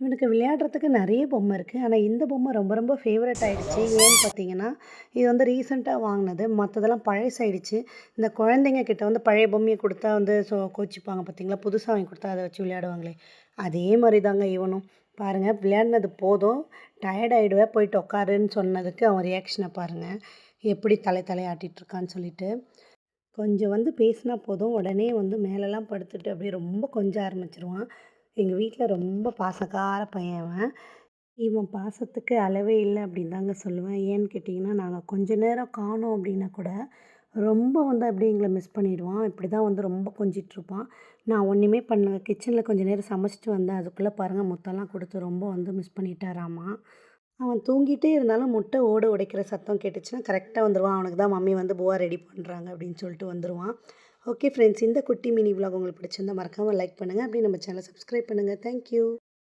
இவனுக்கு விளையாடுறதுக்கு நிறைய பொம்மை இருக்குது ஆனால் இந்த பொம்மை ரொம்ப ரொம்ப ஃபேவரட் ஆகிடுச்சு ஏன்னு பார்த்தீங்கன்னா, இது வந்து ரீசெண்டாக வாங்கினது மற்றதெல்லாம் பழசாயிடுச்சு. இந்த குழந்தைங்க கிட்ட வந்து பழைய பொம்மையை கொடுத்தா வந்து சோ கோச்சிப்பாங்க பார்த்தீங்களா? புதுசாக வாங்கி கொடுத்தா அதை வச்சு விளையாடுவாங்களே! அதே மாதிரி தாங்க இவனும். பாருங்கள் விளையாடினது போதும். டயர்ட் ஆயிடுவ போயிட்டு உட்காருன்னு சொன்னதுக்கு அவன் ரியாக்ஷனை பாருங்கள் எப்படி தலை தலைய இருக்கான்னு சொல்லிட்டு. கொஞ்சம் வந்து பேசினா போதும், உடனே வந்து மேலலாம் படுத்துட்டு அப்படியே ரொம்ப கொஞ்சம் ஆரம்பிச்சிருவான் எங்கள் வீட்டில் ரொம்ப பாசக்கார பையன் இவன். இவன் பாசத்துக்கு அளவே இல்லை அப்படின்னு தாங்க சொல்லுவேன். ஏன்னு கேட்டிங்கன்னா, நாங்கள் கொஞ்ச நேரம் காணோம் அப்படின்னா கூட, ரொம்ப வந்து அப்படியே எங்களை மிஸ் பண்ணிவிடுவான் இப்படி தான் வந்து ரொம்ப கொஞ்சிட்ருப்பான் நான் ஒன்றுமே பண்ணல. கிச்சனில் கொஞ்ச நேரம் சமைச்சிட்டு வந்தேன். அதுக்குள்ளே பாருங்கள் முத்தம்லாம் கொடுத்து ரொம்ப வந்து மிஸ் பண்ணிட்டாராமா. அவன் தூங்கிட்டே இருந்தாலும் முட்டை ஓட உடைக்கிற சத்தம் கேட்டுச்சுன்னா, கரெக்டாக வந்துடுவான் அவனுக்கு தான் மம்மி வந்து போவா ரெடி பண்ணுறாங்க அப்படின்னு சொல்லிட்டு வந்துடுவான் ஓகே ஃப்ரெண்ட்ஸ் இந்த குட்டி மினி விலாக் உங்களுக்கு பிடிச்சிருந்தா மறக்காமல் லைக் பண்ணுங்க. அப்படியே நம்ம சேனலை சப்ஸ்கிரைப் பண்ணுங்கள் தேங்க் யூ.